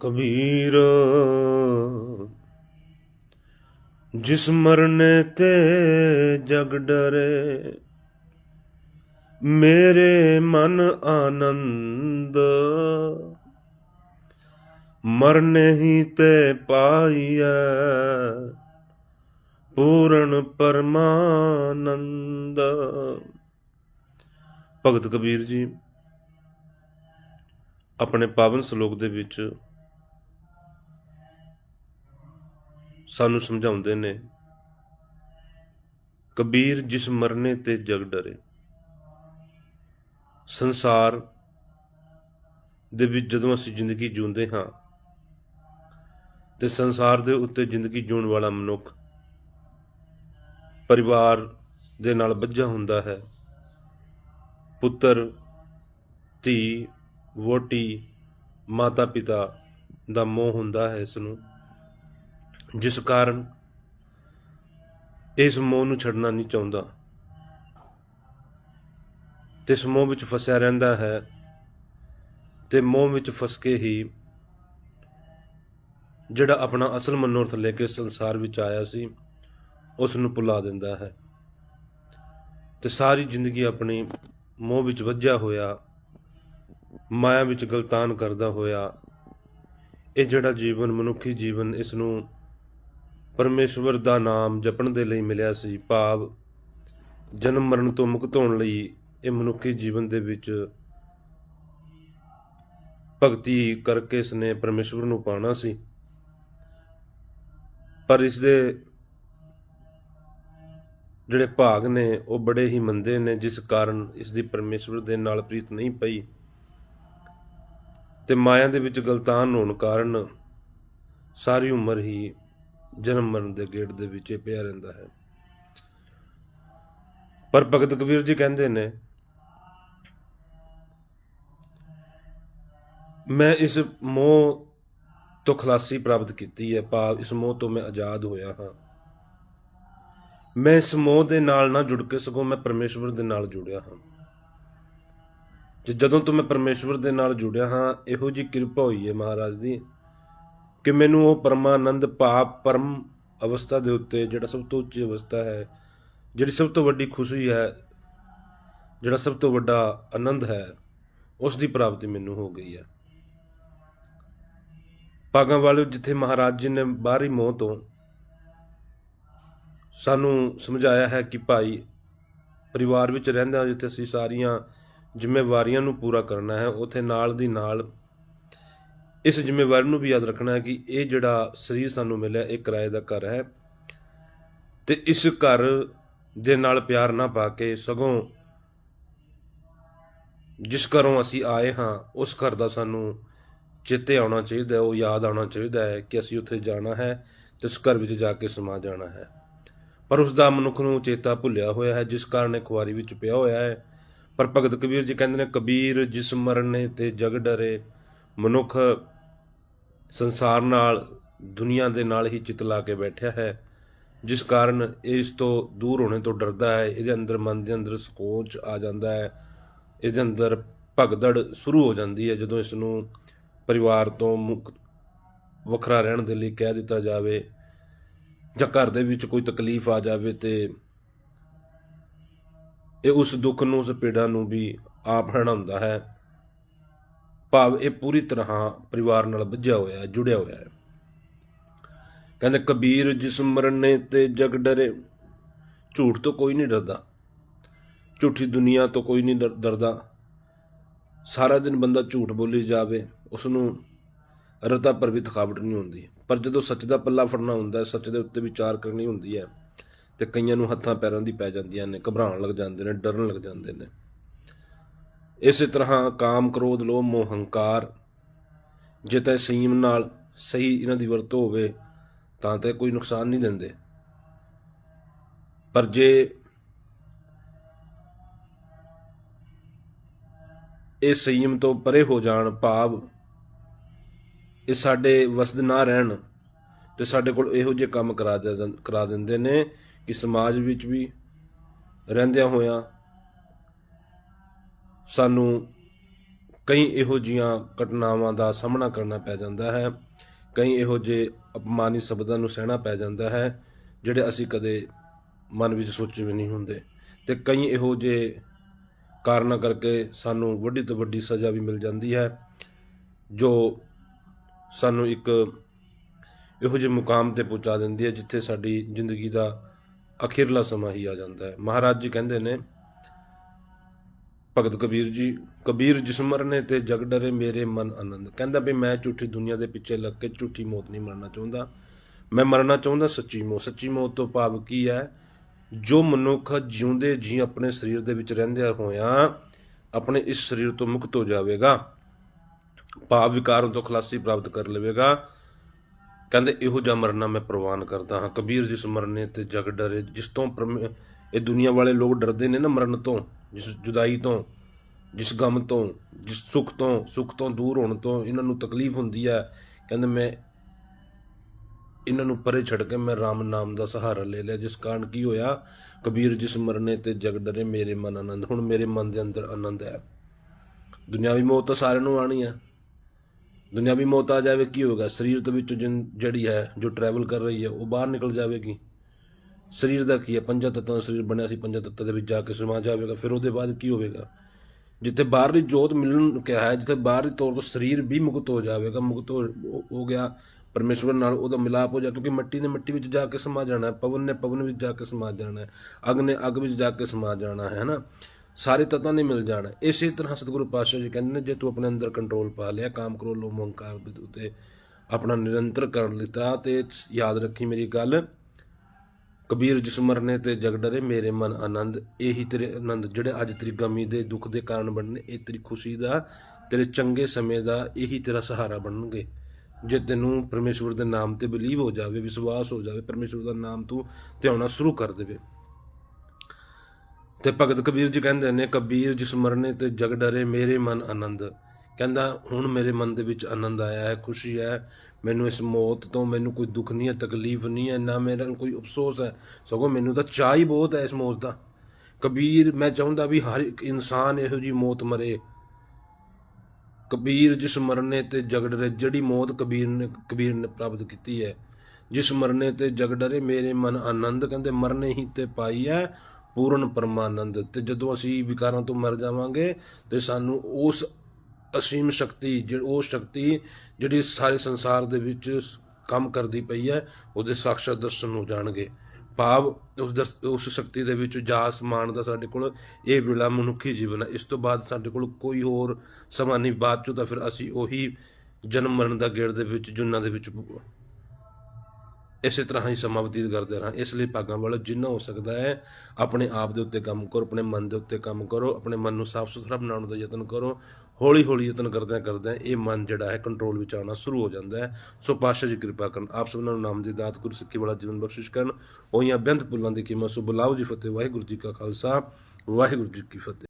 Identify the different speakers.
Speaker 1: ਕਬੀਰ। ਜਿਸ ਮਰਨੇ ਤੇ ਜਗ ਡਰੇ, ਮੇਰੇ ਮਨ ਆਨੰਦ। ਮਰਨੇ ਹੀ ਤੇ ਪਾਈਐ ਪੂਰਨ ਪਰਮਾਨੰਦ। ਭਗਤ ਕਬੀਰ ਜੀ, ਆਪਣੇ ਪਾਵਨ ਸ਼ਲੋਕ ਦੇ ਵਿੱਚ ਸਾਨੂੰ ਸਮਝਾਉਂਦੇ ਨੇ, ਕਬੀਰ ਜਿਸ ਮਰਨੇ ਤੇ ਜਗ ਡਰੇ। ਸੰਸਾਰ ਦੇ ਵਿੱਚ ਜਦੋਂ ਅਸੀਂ ਜ਼ਿੰਦਗੀ ਜਿਉਂਦੇ ਹਾਂ, ਤੇ ਸੰਸਾਰ ਦੇ ਉੱਤੇ ਜ਼ਿੰਦਗੀ ਜਿਉਣ ਵਾਲਾ ਮਨੁੱਖ ਪਰਿਵਾਰ ਦੇ ਨਾਲ ਬੱਝਾ ਹੁੰਦਾ ਹੈ। ਪੁੱਤਰ, ਧੀ ਵੋਟੀ ਮਾਤਾ ਪਿਤਾ ਦਾ ਮੋਹ ਹੁੰਦਾ ਹੈ ਇਸ ਨੂੰ। ਜਿਸ ਕਾਰਨ ਇਸ ਮੋਹ ਨੂੰ ਛੱਡਣਾ ਨਹੀਂ ਚਾਹੁੰਦਾ। ਤੇ ਇਸ ਮੋਹ ਵਿੱਚ ਫਸਿਆ ਰਹਿੰਦਾ ਹੈ ਤੇ ਮੋਹ ਵਿੱਚ ਫਸ ਕੇ ਹੀ ਜਿਹੜਾ ਆਪਣਾ ਅਸਲ ਮਨੋਰਥ ਲੈ ਕੇ ਸੰਸਾਰ ਵਿੱਚ ਆਇਆ ਸੀ ਉਸ ਨੂੰ ਭੁਲਾ ਦਿੰਦਾ ਹੈ। ਤੇ ਸਾਰੀ ਜ਼ਿੰਦਗੀ ਆਪਣੀ ਮੋਹ ਵਿੱਚ ਵੱਜਿਆ ਹੋਇਆ, ਮਾਇਆ ਵਿੱਚ ਗਲਤਾਨ ਕਰਦਾ ਹੋਇਆ, ਇਹ ਜਿਹੜਾ ਜੀਵਨ, ਮਨੁੱਖੀ ਜੀਵਨ, ਇਸ ਨੂੰ ਪਰਮੇਸ਼ਵਰ ਦਾ ਨਾਮ ਜਪਣ ਦੇ ਲਈ ਮਿਲਿਆ ਸੀ ਭਾਵ ਜਨਮ ਮਰਨ ਤੋਂ ਮੁਕਤ ਹੋਣ ਲਈ ਇਹ ਮਨੁੱਖੀ ਜੀਵਨ ਦੇ ਵਿੱਚ ਭਗਤੀ ਕਰਕੇ ਇਸਨੇ ਪਰਮੇਸ਼ਵਰ ਨੂੰ ਪਾਣਾ ਸੀ। ਪਰ ਇਸ ਦੇ ਜਿਹੜੇ ਭਾਗ ਨੇ, ਉਹ ਬੜੇ ਹੀ ਮੰਦੇ ਨੇ, ਜਿਸ ਕਾਰਨ ਇਸ ਦੀ ਪਰਮੇਸ਼ਵਰ ਦੇ ਨਾਲ ਪ੍ਰੀਤ ਨਹੀਂ ਪਈ ਤੇ ਮਾਇਆ ਦੇ ਵਿੱਚ ਗਲਤਾਨ ਹੋਣ ਕਾਰਨ ਸਾਰੀ ਉਮਰ ਹੀ ਜਨਮ ਮਰਨ ਦੇ ਗੇਟ ਦੇ ਵਿੱਚ ਪਿਆ ਰਹਿੰਦਾ ਹੈ। ਪਰ ਭਗਤ ਕਬੀਰ ਜੀ ਕਹਿੰਦੇ ਨੇ, ਮੈਂ ਇਸ ਮੋਹ ਤੋਂ ਖਲਾਸੀ ਪ੍ਰਾਪਤ ਕੀਤੀ ਹੈ, ਭਾਵ ਇਸ ਮੋਹ ਤੋਂ ਮੈਂ ਆਜ਼ਾਦ ਹੋਇਆ ਹਾਂ। ਮੈਂ ਇਸ ਮੋਹ ਦੇ ਨਾਲ ਨਾ ਜੁੜ ਕੇ ਸਗੋਂ ਮੈਂ ਪਰਮੇਸ਼ਵਰ ਦੇ ਨਾਲ ਜੁੜਿਆ ਹਾਂ। ਤੇ ਜਦੋਂ ਤੋਂ ਮੈਂ ਪਰਮੇਸ਼ਵਰ ਦੇ ਨਾਲ ਜੁੜਿਆ ਹਾਂ, ਇਹੋ ਜੀ ਕਿਰਪਾ ਹੋਈ ਹੈ ਮਹਾਰਾਜ ਦੀ। ਕਿ ਮੈਨੂੰ ਉਹ ਪਰਮਾਨੰਦ ਭਾਵ ਪਰਮ ਅਵਸਥਾ ਦੇ ਉੱਤੇ ਜਿਹੜਾ ਸਭ ਤੋਂ ਉੱਚੀ ਅਵਸਥਾ ਹੈ, ਜਿਹੜੀ ਸਭ ਤੋਂ ਵੱਡੀ ਖੁਸ਼ੀ ਹੈ, ਜਿਹੜਾ ਸਭ ਤੋਂ ਵੱਡਾ ਆਨੰਦ ਹੈ, ਉਸ ਦੀ ਪ੍ਰਾਪਤੀ ਮੈਨੂੰ ਹੋ ਗਈ ਹੈ। ਭਾਗਾਂ ਵਾਲੇ ਜਿੱਥੇ ਮਹਾਰਾਜ ਜੀ ਨੇ ਬਾਹਰੀ ਮੋਹ ਤੋਂ ਸਾਨੂੰ ਸਮਝਾਇਆ ਹੈ ਕਿ ਭਾਈ, ਪਰਿਵਾਰ ਵਿੱਚ ਰਹਿੰਦਿਆਂ ਜਿੱਥੇ ਅਸੀਂ ਸਾਰੀਆਂ ਜ਼ਿੰਮੇਵਾਰੀਆਂ ਨੂੰ ਪੂਰਾ ਕਰਨਾ ਹੈ, ਉਥੇ ਨਾਲ ਦੀ ਨਾਲ ਇਸ ਜ਼ਿੰਮੇਵਾਰੀ ਨੂੰ ਵੀ ਯਾਦ ਰੱਖਣਾ ਹੈ ਕਿ ਇਹ ਜਿਹੜਾ ਸਰੀਰ ਸਾਨੂੰ ਮਿਲਿਆ, ਇਹ ਕਿਰਾਏ ਦਾ ਘਰ ਹੈ। ਤੇ ਇਸ ਘਰ ਦੇ ਨਾਲ ਪਿਆਰ ਨਾ ਪਾ ਕੇ ਸਗੋਂ ਜਿਸ ਘਰੋਂ ਅਸੀਂ ਆਏ ਹਾਂ, ਉਸ ਘਰ ਦਾ ਸਾਨੂੰ ਚੇਤੇ ਆਉਣਾ ਚਾਹੀਦਾ ਹੈ, ਉਹ ਯਾਦ ਆਉਣਾ ਚਾਹੀਦਾ ਹੈ ਕਿ ਅਸੀਂ ਉੱਥੇ ਜਾਣਾ ਹੈ ਤੇ ਉਸ ਘਰ ਵਿੱਚ ਜਾ ਕੇ ਸਮਾ ਜਾਣਾ ਹੈ। ਪਰ ਉਸ ਦਾ ਮਨੁੱਖ ਨੂੰ ਚੇਤਾ ਭੁੱਲਿਆ ਹੋਇਆ ਹੈ, ਜਿਸ ਕਾਰਨ ਇਹ ਖੁਆਰੀ ਵਿੱਚ ਪਿਆ ਹੋਇਆ ਹੈ। ਪਰ ਭਗਤ ਕਬੀਰ ਜੀ ਕਹਿੰਦੇ ਨੇ, ਕਬੀਰ ਜਿਸ ਮਰਨੇ ਤੇ ਜਗ ਡਰੇ, ਮਨੁੱਖ ਸੰਸਾਰ ਨਾਲ, ਦੁਨੀਆ ਦੇ ਨਾਲ ਹੀ ਚਿਤ ਲਾ ਕੇ ਬੈਠਿਆ ਹੈ, ਜਿਸ ਕਾਰਨ ਇਹ ਇਸ ਤੋਂ ਦੂਰ ਹੋਣੇ ਤੋਂ ਡਰਦਾ ਹੈ, ਇਹਦੇ ਅੰਦਰ ਮਨ ਦੇ ਅੰਦਰ ਸਕੋਚ ਆ ਜਾਂਦਾ ਹੈ, ਇਹਦੇ ਅੰਦਰ ਭਗਦੜ ਸ਼ੁਰੂ ਹੋ ਜਾਂਦੀ ਹੈ, ਜਦੋਂ ਇਸ ਨੂੰ ਪਰਿਵਾਰ ਤੋਂ ਮੁਕਤ ਵੱਖਰਾ ਰਹਿਣ ਦੇ ਲਈ ਕਹਿ ਦਿੱਤਾ ਜਾਵੇ ਜਾਂ ਘਰ ਦੇ ਵਿੱਚ ਕੋਈ ਤਕਲੀਫ ਆ ਜਾਵੇ ਤੇ ਇਹ ਉਸ ਦੁੱਖ ਨੂੰ, ਉਸ ਪੀੜਾ ਨੂੰ ਵੀ ਆਪ ਹੰਡਾਉਂਦਾ ਹੈ। ਭਾਵ ਇਹ ਪੂਰੀ ਤਰ੍ਹਾਂ ਪਰਿਵਾਰ ਨਾਲ ਬੱਝਿਆ ਹੋਇਆ ਹੈ ਜੁੜਿਆ ਹੋਇਆ ਹੈ। ਕਹਿੰਦੇ, ਕਬੀਰ ਜਿਸ ਮਰਨੇ ਤੇ ਜਗ ਡਰੇ। ਝੂਠ ਤੋਂ ਕੋਈ ਨਹੀਂ ਡਰਦਾ। ਝੂਠੀ ਦੁਨੀਆ ਤੋਂ ਕੋਈ ਨਹੀਂ ਡਰ- ਡਰਦਾ। ਸਾਰਾ ਦਿਨ ਬੰਦਾ ਝੂਠ ਬੋਲੀ ਜਾਵੇ ਉਸ ਨੂੰ ਰਤਾ ਪਰ ਵੀ ਥਕਾਵਟ ਨਹੀਂ ਹੁੰਦੀ। ਪਰ ਜਦੋਂ ਸੱਚ ਦਾ ਪੱਲਾ ਫੜਨਾ ਹੁੰਦਾ ਹੈ, ਸੱਚ ਦੇ ਉੱਤੇ ਵਿਚਾਰ ਕਰਨੀ ਹੁੰਦੀ ਹੈ, ਤੇ ਕਈਆਂ ਨੂੰ ਹੱਥਾਂ ਪੈਰਾਂ ਦੀ ਪੈ ਜਾਂਦੀਆਂ ਨੇ, ਘਬਰਾਉਣ ਲੱਗ ਜਾਂਦੇ ਨੇ, ਡਰਨ ਲੱਗ ਜਾਂਦੇ ਨੇ। ਇਸੇ ਤਰ੍ਹਾਂ ਕਾਮ ਕ੍ਰੋਧ, ਲੋਭ, ਮੋਹ, ਹੰਕਾਰ ਜੇ ਤਾਂ ਸੰਯਮ ਨਾਲ ਸਹੀ ਇਹਨਾਂ ਦੀ ਵਰਤੋਂ ਹੋਵੇ, ਤਾਂ ਤੇ ਕੋਈ ਨੁਕਸਾਨ ਨਹੀਂ ਦਿੰਦੇ। ਪਰ ਜੇ ਇਹ ਸੰਯਮ ਤੋਂ ਪਰੇ ਹੋ ਜਾਣ ਭਾਵ ਇਹ ਸਾਡੇ ਵਸਦ ਨਾ ਰਹਿਣ, ਤੇ ਸਾਡੇ ਕੋਲ ਇਹੋ ਜਿਹੇ ਕੰਮ ਕਰਾ ਦੇ- ਕਰਾ ਦਿੰਦੇ ਨੇ ਕਿ ਸਮਾਜ ਵਿੱਚ ਵੀ ਰਹਿੰਦਿਆਂ ਹੋਇਆਂ ਸਾਨੂੰ ਕਈ ਇਹੋ ਜੀਆਂ ਘਟਨਾਵਾਂ ਦਾ ਸਾਹਮਣਾ ਕਰਨਾ ਪੈ ਜਾਂਦਾ ਹੈ। ਕਈ ਇਹੋ ਜਿਹੇ ਅਪਮਾਨੀ ਸ਼ਬਦਾਂ ਨੂੰ ਸਹਿਣਾ ਪੈ ਜਾਂਦਾ ਹੈ, ਜਿਹੜੇ ਅਸੀਂ ਕਦੇ ਮਨ ਵਿੱਚ ਸੋਚੇ ਵੀ ਨਹੀਂ ਹੁੰਦੇ। ਤੇ ਕਈ ਇਹੋ ਜਿਹੇ ਕਾਰਨਾਂ ਕਰਕੇ ਸਾਨੂੰ ਵੱਡੀ ਤੋਂ ਵੱਡੀ ਸਜ਼ਾ ਵੀ ਮਿਲ ਜਾਂਦੀ ਹੈ, ਜੋ ਸਾਨੂੰ ਇੱਕ ਇਹੋ ਜਿਹੇ ਮੁਕਾਮ ਤੇ ਪਹੁੰਚਾ ਦਿੰਦੀ ਹੈ, ਜਿੱਥੇ ਸਾਡੀ ਜ਼ਿੰਦਗੀ ਦਾ ਅਖੀਰਲਾ ਸਮਾਂ ਹੀ ਆ ਜਾਂਦਾ ਹੈ। ਮਹਾਰਾਜ ਜੀ ਕਹਿੰਦੇ ਨੇ ਭਗਤ ਕਬੀਰ ਜੀ, ਕਬੀਰ ਜਿਸ ਮਰਨੇ ਤੇ ਜਗ ਡਰੇ ਮੇਰੇ ਮਨ ਆਨੰਦ। ਕਹਿੰਦਾ ਵੀ ਮੈਂ ਝੂਠੀ ਦੁਨੀਆ ਦੇ ਪਿੱਛੇ ਲੱਗ ਕੇ ਝੂਠੀ ਮੌਤ ਨਹੀਂ ਮਰਨਾ ਚਾਹੁੰਦਾ। ਮੈਂ ਮਰਨਾ ਚਾਹੁੰਦਾ ਸੱਚੀ ਮੌਤ। ਸੱਚੀ ਮੌਤ ਤੋਂ ਭਾਵ ਕੀ ਹੈ? ਜੋ ਮਨੁੱਖ ਜਿਉਂਦੇ ਜੀ ਆਪਣੇ ਸਰੀਰ ਦੇ ਵਿੱਚ ਰਹਿੰਦਿਆਂ ਹੋਇਆਂ, ਆਪਣੇ ਇਸ ਸਰੀਰ ਤੋਂ ਮੁਕਤ ਹੋ ਜਾਵੇਗਾ। ਭਾਵ ਵਿਕਾਰਾਂ ਤੋਂ ਖਲਾਸੀ ਪ੍ਰਾਪਤ ਕਰ ਲਵੇਗਾ। ਕਹਿੰਦੇ ਇਹੋ ਜਿਹਾ ਮਰਨਾ ਮੈਂ ਪ੍ਰਵਾਨ ਕਰਦਾ ਹਾਂ। ਕਬੀਰ ਜਿਸ ਮਰਨੇ ਤੇ ਜਗ ਡਰੇ, ਜਿਸ ਤੋਂ ਪਰਮੇ- ਇਹ ਦੁਨੀਆ ਵਾਲੇ ਲੋਕ ਡਰਦੇ ਨੇ ਨਾ ਮਰਨ ਤੋਂ। ਜਿਸ ਜੁਦਾਈ ਤੋਂ, ਜਿਸ ਗਮ ਤੋਂ, ਜਿਸ ਸੁੱਖ ਤੋਂ ਸੁੱਖ ਤੋਂ ਦੂਰ ਹੋਣ ਤੋਂ ਇਹਨਾਂ ਨੂੰ ਤਕਲੀਫ ਹੁੰਦੀ ਹੈ ਕਹਿੰਦੇ ਮੈਂ ਇਹਨਾਂ ਨੂੰ ਪਰੇ ਛੱਡ ਕੇ ਮੈਂ ਰਾਮ ਨਾਮ ਦਾ ਸਹਾਰਾ ਲੈ ਲਿਆ, ਜਿਸ ਕਾਰਨ ਕੀ ਹੋਇਆ, ਕਬੀਰ ਜਿਸ ਮਰਨੇ ਤੇ ਜਗ ਡਰੇ, ਮੇਰੇ ਮਨ ਆਨੰਦ, ਹੁਣ ਮੇਰੇ ਮਨ ਦੇ ਅੰਦਰ ਆਨੰਦ ਹੈ। ਦੁਨਿਆਵੀ ਮੌਤ ਤਾਂ ਸਾਰਿਆਂ ਨੂੰ ਆਣੀ ਹੈ ਦੁਨਿਆਵੀ ਮੌਤ ਆ ਜਾਵੇ, ਕੀ ਹੋਗਾ ਸਰੀਰ ਦੇ ਵਿੱਚੋਂ ਜਿਨ- ਜਿਹੜੀ ਹੈ, ਜੋ ਟਰੈਵਲ ਕਰ ਰਹੀ ਹੈ, ਉਹ ਬਾਹਰ ਨਿਕਲ ਜਾਵੇਗੀ। ਸਰੀਰ ਦਾ ਕੀ ਹੈ? ਪੰਜਾਂ ਤੱਤਾਂ ਦਾ ਸਰੀਰ ਬਣਿਆ ਸੀ, ਪੰਜਾਂ ਤੱਤਾਂ ਦੇ ਵਿੱਚ ਜਾ ਕੇ ਸਮਾ ਜਾਵੇਗਾ, ਫਿਰ ਉਹਦੇ ਬਾਅਦ ਕੀ ਹੋਵੇਗਾ? ਜਿੱਥੇ ਬਾਹਰਲੀ ਜੋਤ ਮਿਲਣ ਨੂੰ ਕਿਹਾ ਹੈ, ਜਿੱਥੇ ਬਾਹਰਲੀ ਤੌਰ ਤੋਂ ਸਰੀਰ ਵੀ ਮੁਕਤ ਹੋ ਜਾਵੇਗਾ, ਮੁਕਤ ਹੋ ਗਿਆ, ਪਰਮੇਸ਼ਵਰ ਨਾਲ ਉਹਦਾ ਮਿਲਾਪ ਹੋ ਜਾ, ਕਿਉਂਕਿ ਮਿੱਟੀ ਨੇ ਮਿੱਟੀ ਵਿੱਚ ਜਾ ਕੇ ਸਮਾ ਜਾਣਾ ਹੈ, ਪਵਨ ਨੇ ਪਵਨ ਵਿੱਚ ਜਾ ਕੇ ਸਮਾ ਜਾਣਾ ਹੈ ਅਗ ਨੇ ਅਗ ਵਿੱਚ ਜਾ ਕੇ ਸਮਾ ਜਾਣਾ ਹੈ, ਹਨਾ? ਸਾਰੇ ਤੱਤਾਂ ਨੇ ਮਿਲ ਜਾਣਾ ਇਸੇ ਤਰ੍ਹਾਂ ਸਤਿਗੁਰੂ ਪਾਤਸ਼ਾਹ ਜੀ ਕਹਿੰਦੇ ਨੇ, ਜੇ ਤੂੰ ਆਪਣੇ ਅੰਦਰ ਕੰਟਰੋਲ ਪਾ ਲਿਆ, ਕਾਮ ਕਰੋ ਲੋਭ ਹੰਕਾਰ ਦੇ ਉਤੇ ਆਪਣਾ ਨਿਰੰਤਰ ਕਰ ਲਿੱਤਾ ਤੇ ਯਾਦ ਰੱਖੀ ਮੇਰੀ ਗੱਲ। ਕਬੀਰ ਜਿਸ ਮਰਨੇ ਤੇ ਜਗ ਡਰੇ ਮੇਰੇ ਮਨ ਆਨੰਦ, ਇਹੀ ਤੇਰੇ ਆਨੰਦ ਜਿਹੜੇ ਅੱਜ ਤੇਰੀ ਗਮੀ ਦੇ ਦੁੱਖ ਦੇ ਕਾਰਨ ਬਣਨੇ, ਇਹ ਤੇਰੀ ਖੁਸ਼ੀ ਦਾ, ਤੇਰੇ ਚੰਗੇ ਸਮੇਂ ਦਾ, ਇਹੀ ਤੇਰਾ ਸਹਾਰਾ ਬਣਨਗੇ। ਜੇ ਤੈਨੂੰ ਪਰਮੇਸ਼ਵਰ ਦੇ ਨਾਮ ਤੇ ਬਲੀਵ ਹੋ ਜਾਵੇ, ਵਿਸ਼ਵਾਸ ਹੋ ਜਾਵੇ, ਪਰਮੇਸ਼ਵਰ ਦਾ ਨਾਮ ਤੂੰ ਧਿਆਉਣਾ ਸ਼ੁਰੂ ਕਰ ਦੇਵੇ। ਤੇ ਭਗਤ ਕਬੀਰ ਜੀ ਕਹਿੰਦੇ ਨੇ, ਕਬੀਰ ਜਿਸ ਮਰਨੇ ਤੇ ਜਗ ਡਰੇ ਮੇਰੇ ਮਨ ਆਨੰਦ। ਕਹਿੰਦਾ, ਹੁਣ ਮੇਰੇ ਮਨ ਦੇ ਵਿੱਚ ਆਨੰਦ ਆਇਆ ਹੈ, ਖੁਸ਼ੀ ਹੈ। ਮੈਨੂੰ ਇਸ ਮੌਤ ਤੋਂ ਮੈਨੂੰ ਕੋਈ ਦੁੱਖ ਨਹੀਂ ਹੈ, ਤਕਲੀਫ ਨਹੀਂ ਹੈ, ਨਾ ਮੇਰੇ ਮੇਰਾ ਕੋਈ ਅਫਸੋਸ ਹੈ। ਸਗੋਂ ਮੈਨੂੰ ਤਾਂ ਚਾਹ ਹੀ ਬਹੁਤ ਹੈ ਇਸ ਮੌਤ ਦਾ। ਕਬੀਰ, ਮੈਂ ਚਾਹੁੰਦਾ ਵੀ ਹਰ ਇੱਕ ਇਨਸਾਨ ਇਹੋ ਜੀ ਮੌਤ ਮਰੇ। ਕਬੀਰ, ਜਿਸ ਮਰਨੇ ਤੇ ਜਗ ਡਰੇ ਜਿਹੜੀ ਮੌਤ ਕਬੀਰ ਨੇ ਕਬੀਰ ਨੇ ਪ੍ਰਾਪਤ ਕੀਤੀ ਹੈ। ਜਿਸ ਮਰਨੇ ਤੇ ਜਗ ਡਰੇ ਮੇਰੇ ਮਨ ਆਨੰਦ, ਕਹਿੰਦੇ, ਮਰਨੇ ਹੀ ਤੇ ਪਾਈ ਹੈ ਪੂਰਨ ਪਰਮਾਨੰਦ। ਤੇ ਜਦੋਂ ਅਸੀਂ ਵਿਕਾਰਾਂ ਤੋਂ ਮਰ ਜਾਵਾਂਗੇ, ਤੇ ਸਾਨੂੰ ਉਸ ਅਸੀਮ ਸ਼ਕਤੀ ਜਿਹੜੀ ਉਹ ਸ਼ਕਤੀ ਜਿਹੜੀ ਸਾਰੇ ਸੰਸਾਰ ਦੇ ਵਿੱਚ ਕੰਮ ਕਰਦੀ ਪਈ ਹੈ, ਉਹਦੇ ਸਾਖਸ਼ਾਤ ਦਰਸ਼ਨ ਹੋ ਜਾਣਗੇ। ਭਾਵ ਉਸ ਦਰਸ- ਉਸ ਸ਼ਕਤੀ ਦੇ ਵਿੱਚ ਜਾਸ ਸਮਾਨ ਦਾ ਸਾਡੇ ਕੋਲ ਇਹ ਵੇਲਾ ਮਨੁੱਖੀ ਜੀਵਨ ਹੈ। ਇਸ ਤੋਂ ਬਾਅਦ ਸਾਡੇ ਕੋਲ ਕੋਈ ਹੋਰ ਸਮਾਂ ਨਹੀਂ। ਬਾਅਦ ਚੋਂ ਤਾਂ ਫਿਰ ਅਸੀਂ ਉਹੀ ਜਨਮ ਮਰਨ ਦਾ ਗੇੜ ਦੇ ਵਿੱਚ, ਜੁਨਾ ਦੇ ਵਿੱਚ ਇਸੇ ਤਰ੍ਹਾਂ ਹੀ ਸਮਾਂ ਬਤੀਤ ਕਰਦੇ ਰਹਾਂ। ਇਸ ਲਈ ਭਾਗਾਂ ਵਾਲਾ ਜਿੰਨਾ ਹੋ ਸਕਦਾ ਹੈ, ਆਪਣੇ ਆਪ ਦੇ ਉੱਤੇ ਕੰਮ ਕਰੋ, ਆਪਣੇ ਮਨ ਦੇ ਉੱਤੇ ਕੰਮ ਕਰੋ, ਆਪਣੇ ਮਨ ਨੂੰ ਸਾਫ਼ ਸੁਥਰਾ ਬਣਾਉਣ ਦਾ ਯਤਨ ਕਰੋ ਹੌਲੀ ਹੌਲੀ ਯਤਨ ਕਰਦਿਆਂ ਕਰਦਿਆਂ ਇਹ ਮਨ ਜਿਹੜਾ ਹੈ ਕੰਟਰੋਲ ਵਿੱਚ ਆਉਣਾ ਸ਼ੁਰੂ ਹੋ ਜਾਂਦਾ ਹੈ। ਸੋ ਪਾਤਸ਼ਾਹ ਜੀ ਕਿਰਪਾ ਕਰਨ, ਆਪ ਸਭਨਾਂ ਨੂੰ ਨਾਮ ਦੀ ਦਾਤ, ਗੁਰ ਸਿੱਖੀ ਵਾਲਾ ਜੀਵਨ ਬਖਸ਼ਿਸ਼ ਕਰਨ। ਹੋਈਆਂ ਬੇਅੰਤ ਪੁੱਲਾਂ ਦੀ ਕੀਮਤ, ਸੋ ਬੁਲਾਓ ਜੀ ਫਤਿਹ, ਵਾਹਿਗੁਰੂ ਜੀ ਕਾ ਖਾਲਸਾ, ਵਾਹਿਗੁਰੂ ਜੀ ਕੀ ਫਤਿਹ।